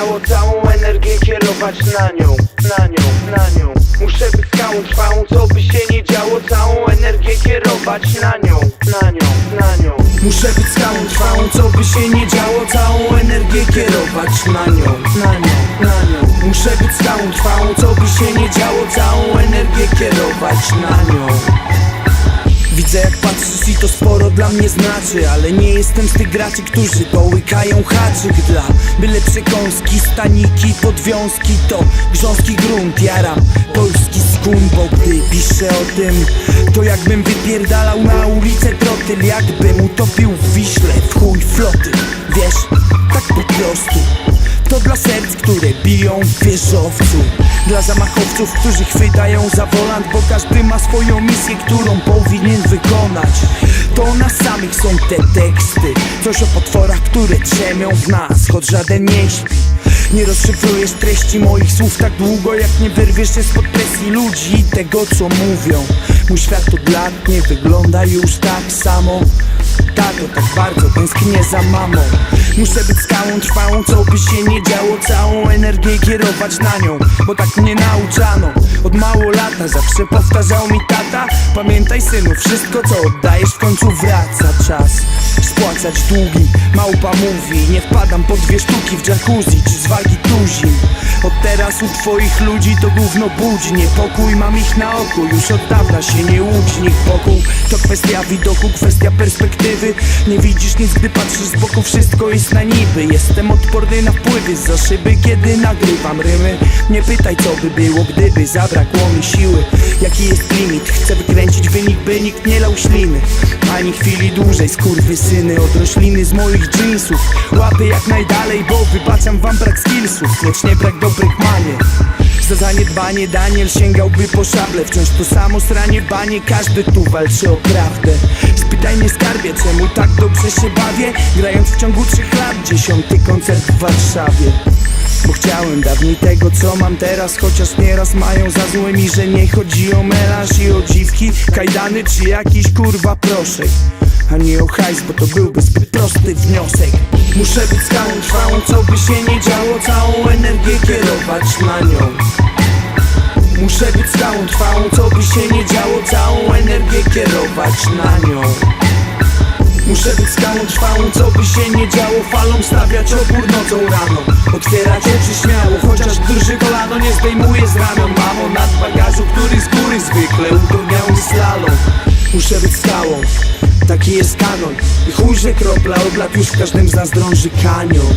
działo Całą energię kierować na nią Na nią, na nią. Muszę być skałą trwałą Co by się nie działo Całą energię kierować na nią Na nią, na nią. Muszę być skałą trwałą Co by się nie działo Całą energię kierować na nią Na nią, na nią. Muszę być skałą trwałą Co by się nie działo Całą energię kierować na nią Widzę jak patrzysz i to sporo dla mnie znaczy Ale nie jestem z tych graczy, którzy połykają haczyk Dla byle przekąski, staniki, podwiązki To grząski grunt, jaram polski skun Bo gdy piszę o tym To jakbym wypierdalał na ulicę trotyl Jakbym utopił w biją w wieżowcu. Dla zamachowców, którzy chwytają za volant Bo każdy ma swoją misję, którą powinien wykonać. To o nas samych są te teksty. Coś o potworach, które drzemią w nas Choć żaden nie śpi. Nie rozszyfrujesz treści moich słów tak długo Jak nie wyrwiesz się spod presji ludzi i tego co mówią. Mój świat od lat nie wygląda już tak samo Tato, tak bardzo tęsknię za mamą. Muszę być skałą trwałą, co by się nie działo. Całą energię kierować na nią Bo tak mnie nauczano. Od mało lata zawsze powtarzał mi tata. Pamiętaj synu, wszystko co oddajesz w końcu wraca czas. Spłacać długi, małpa mówi Nie wpadam po dwie sztuki w jacuzzi czy z wagi tuzin. Od teraz u twoich ludzi to gówno budzi. Niepokój, mam ich na oku, już od dawna się nie łudzi. Niech pokój to kwestia widoku, kwestia perspektywy Nie widzisz nic, gdy patrzysz z boku, wszystko jest na niby. Jestem odporny na wpływy za szyby, kiedy nagrywam rymy. Nie pytaj co by było, gdyby zabrakło mi siły. Jaki jest limit? Chcę wykręcić wynik, by nikt nie lał śliny. Ani chwili dłużej, skurwysyny Od rośliny z moich jeansów. Łapy jak najdalej, bo wybaczam wam brak skillsów. Lecz nie brak dobrych manier. Za zaniedbanie Daniel sięgałby po szable. Wciąż to samo sranie banie. Każdy tu walczy o prawdę Spytaj mnie skarbie, czemu tak dobrze się bawię? Grając w ciągu trzech lat Dziesiąty koncert w Warszawie. Bo chciałem dawniej tego co mam teraz Chociaż nieraz mają za złe mi, że nie chodzi o melanż i o dziwki Kajdany czy jakiś kurwa proszek. A nie o hajs, bo to byłby zbyt prosty wniosek. Muszę być skałą trwałą, co by się nie działo Całą energię kierować na nią Muszę być skałą trwałą, co by się nie działo Całą energię kierować na nią. Muszę być skałą trwałą, co by się nie działo Falą stawiać opór nocą rano Otwierać oczy śmiało, chociaż drży kolano Nie zdejmuję z ramion. Mamo nad bagażu Który z góry zwykle utrudniał mi slalom. Muszę być skałą, taki jest kanon. I chuj, że kropla od lat już w każdym z nas drąży kanion